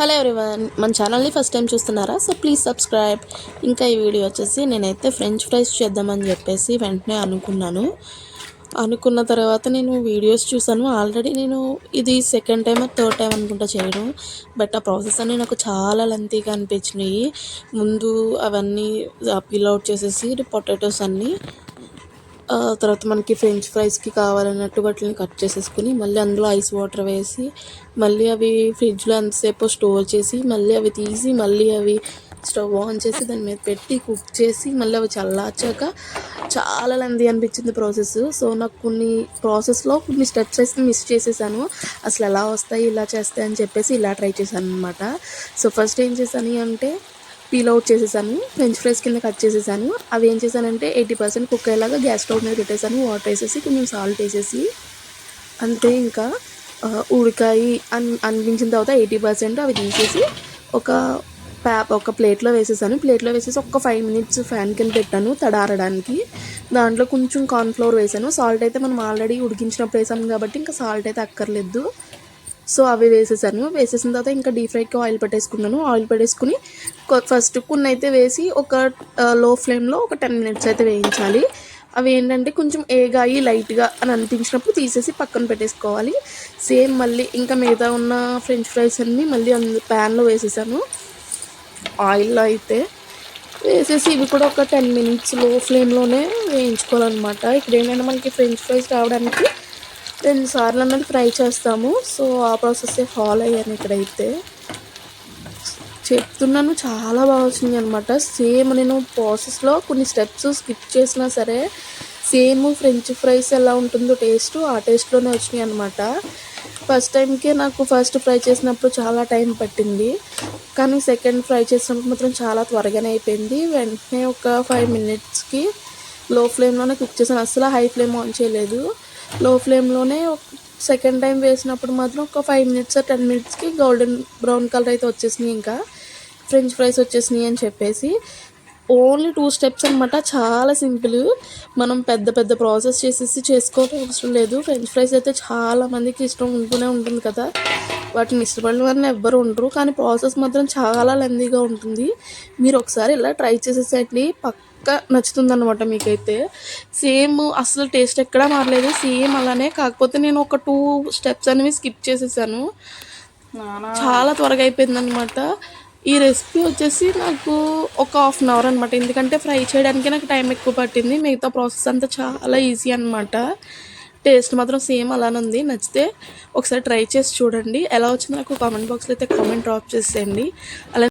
Hello everyone మన ఛానల్ని first time చూస్తున్నారా? సో ప్లీజ్ సబ్స్క్రైబ్ ఇంకా ఈ వీడియో వచ్చేసి నేనైతే ఫ్రెంచ్ ఫ్రైస్ చేద్దామని చెప్పేసి వెంటనే అనుకున్నాను. అనుకున్న తర్వాత నేను వీడియోస్ చూసాను ఆల్రెడీ నేను ఇది సెకండ్ టైం థర్డ్ టైం అనుకుంటా చేయడం. బట్ ఆ ప్రాసెస్ అన్నీ నాకు చాలా లెంతీగా అనిపించినాయి. ముందు అవన్నీ పిల్ అవుట్ చేసేసి పొటాటోస్ అన్నీ తర్వాత మనకి ఫ్రెంచ్ ఫ్రైస్కి కావాలన్నట్టు వాటిని కట్ చేసేసుకుని మళ్ళీ అందులో ఐస్ వాటర్ వేసి మళ్ళీ అవి ఫ్రిడ్జ్లో ఎంతసేపు స్టోర్ చేసి మళ్ళీ అవి తీసి మళ్ళీ అవి స్టవ్ ఆన్ చేసి దాని మీద పెట్టి కుక్ చేసి మళ్ళీ అవి చల్లార్చాక చాలా లెంది అనిపించింది ప్రాసెస్ సో నాకు కొన్ని ప్రాసెస్లో కొన్ని స్టెప్స్ అయితే మిస్ చేసేసాను. అసలు ఎలా వస్తాయి ఇలా చేస్తాయి అని చెప్పేసి ఇలా ట్రై చేశాను అనమాట సో ఫస్ట్ ఏం చేశాను అంటే పీల్ అవుట్ చేసేసాను ఫ్రెంచ్ ఫ్రైస్ కింద కట్ చేసేసాను. అవి ఏం చేశానంటే ఎయిటీ పర్సెంట్ కుక్ అయ్యేలాగా గ్యాస్ స్టవ్ మీద పెట్టేసాను వాటర్ వేసేసి కొంచెం సాల్ట్ వేసేసి. అంతే ఇంకా ఉడికాయి అని అనిపించిన తర్వాత ఎయిటీ పర్సెంట్ అవి తీసేసి ఒక ప్యాప్ ఒక ప్లేట్లో వేసేసాను. ప్లేట్లో వేసేసి ఒక ఫైవ్ మినిట్స్ ఫ్యాన్ కింద పెట్టాను తడారడానికి. దాంట్లో కొంచెం కార్న్ఫ్లోర్ వేసాను. సాల్ట్ అయితే మనం ఆల్రెడీ ఉడికించినప్పుడు వేసాము కాబట్టి ఇంకా సాల్ట్ అయితే అక్కర్లేదు. సో అవి వేసేసాను. వేసేసిన తర్వాత ఇంకా డీప్ ఫ్రైకి ఆయిల్ పెట్టేసుకున్నాను. ఆయిల్ పెట్టేసుకుని కొ- ఫస్ట్ కొన్ని అయితే వేసి ఒక లో ఫ్లేమ్లో ఒక టెన్ మినిట్స్ అయితే వేయించాలి. అవి ఏంటంటే కొంచెం ఏగాయి లైట్గా అని అనిపించినప్పుడు తీసేసి పక్కన పెట్టేసుకోవాలి. సేమ్ మళ్ళీ ఇంకా మిగతా ఉన్న ఫ్రెంచ్ ఫ్రైస్ అన్నీ మళ్ళీ అందు ప్యాన్లో వేసేసాను. ఆయిల్లో అయితే వేసేసి ఇవి కూడా ఒక టెన్ మినిట్స్లో ఫ్లేమ్లోనే వేయించుకోవాలన్నమాట. ఇక్కడ ఏంటంటే మనకి ఫ్రెంచ్ ఫ్రైస్ రావడానికి రెండు సార్లు అన్నది ఫ్రై చేస్తాము. సో ఆ ప్రాసెస్ ఫాలో అయ్యాను ఇక్కడైతే. చెప్తున్నాను చాలా బాగా వచ్చింది అనమాట సేమ్ నేను ప్రాసెస్లో కొన్ని స్టెప్స్ స్కిప్ చేసినా సరే సేమ్ ఫ్రెంచ్ ఫ్రైస్ ఎలా ఉంటుందో టేస్ట్ ఆ టేస్ట్లోనే వచ్చినాయి అనమాట ఫస్ట్ టైంకే నాకు ఫస్ట్ ఫ్రై చేసినప్పుడు చాలా టైం పట్టింది. కానీ సెకండ్ ఫ్రై చేసినప్పుడు మాత్రం చాలా త్వరగానే అయిపోయింది. వెంటనే ఒక ఫైవ్ మినిట్స్కి లో ఫ్లేమ్లోనే కుక్ చేశాను. అసలు హై ఫ్లేమ్ ఆన్ చేయలేదు. లో ఫ్లేమ్లోనే సెకండ్ టైం వేసినప్పుడు మాత్రం ఒక ఫైవ్ మినిట్స్ టెన్ మినిట్స్కి గోల్డెన్ బ్రౌన్ కలర్ అయితే వచ్చేసినాయి ఇంకా. ఫ్రెంచ్ ఫ్రైస్ వచ్చేసినాయి అని చెప్పేసి. ఓన్లీ టూ స్టెప్స్ అనమాట చాలా సింపుల్ మనం పెద్ద పెద్ద ప్రాసెస్ చేసేసి చేసుకోవడం అవసరం లేదు. ఫ్రెంచ్ ఫ్రైస్ అయితే చాలా మందికి ఇష్టం ఉంటూనే ఉంటుంది కదా. వాటిని ఇష్టపడిన వారిని ఎవ్వరు ఉండరు. కానీ ప్రాసెస్ మాత్రం చాలా లెందీగా ఉంటుంది. మీరు ఒకసారి ఇలా ట్రై చేసేసండి పక్క నచ్చుతుంది అనమాట మీకైతే. సేమ్ అసలు టేస్ట్ ఎక్కడా మారలేదు. సేమ్ అలానే కాకపోతే నేను ఒక టూ స్టెప్స్ అనేవి స్కిప్ చేసేసాను. చాలా త్వరగా అయిపోయింది అనమాట ఈ రెసిపీ వచ్చేసి నాకు ఒక హాఫ్ అన్ అవర్ అనమాట ఎందుకంటే ఫ్రై చేయడానికి నాకు టైం ఎక్కువ పట్టింది. మిగతా ప్రాసెస్ అంతా చాలా ఈజీ అనమాట టేస్ట్ మాత్రం సేమ్ అలానే ఉంది. నచ్చితే ఒకసారి ట్రై చేసి చూడండి. ఎలా వచ్చిందో నాకు కామెంట్ బాక్స్లో అయితే కామెంట్ డ్రాప్ చేసేయండి. అలా